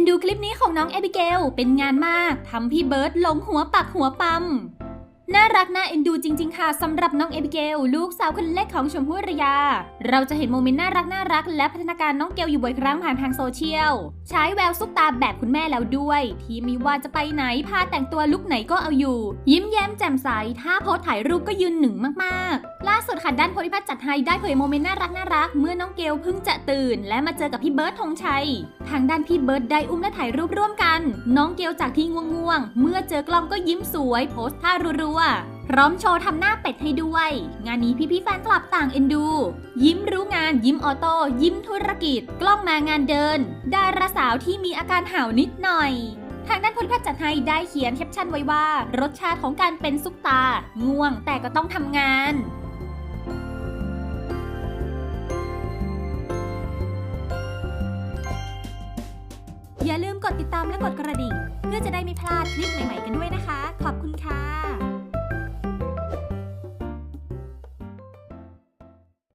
อ็นดูคลิปนี้ของน้องแอบิเกลเป็นงานมากทำพี่เบิร์ดหลงหัวปักหัวปั๊ม น่ารักน่าเอ็นดูจริง ๆ ค่ะสำหรับน้องเอบิเกล ลูกสาวคนเล็กของชมพู่อารยา เราจะเห็นโมเมนต์น่ารักน่ารัก และพัฒนาการน้องเกลอยู่บ่อยครั้งผ่านทางโซเชียล ใช้แววซุปตาแบบคุณแม่แล้วด้วย ที่ไมีว่าจะไปไหนพาแต่งตัวลุกไหนก็เอาอยู่ ยิ้มแย้มแจ่มใสถ้าโพสถ่ายรูปก็ยืนหนึ่งมากๆ ล่าสุดค่ะด้านโพธิพัฒน์จัดให้ได้เผยโมเมนต์น่ารักน่ารักเมื่อน้องเกลเพิ่งจะตื่น และมาเจอกับพี่เบิร์ดธงชัยทางด้านพี่เบิร์ดได้อุ้มและถ่ายรูปร่วมกัน น้องเกลจากที่ง่วงๆเมื่อเจอกล้องก็ยิ้มสวย โพสท่ารัวพร้อมโชว์ทำหน้าเป็ดให้ด้วย งานนี้พี่ๆแฟนคลับต่างเอ็นดู ยิ้มรู้งานยิ้มออโต้ยิ้มธุรกิจ กล้องมางานเดิน ดาราสาวที่มีอาการห่าวนิดหน่อย ทางด้านพลพัฒน์จัดให้ได้เขียนแคปชั่นไว้ว่า รสชาติของการเป็นซุปตา ง่วงแต่ก็ต้องทำงานอย่าลืมกดติดตามและกดกระดิ่ง เพื่อจะได้ไม่พลาดคลิปใหม่ๆกันด้วย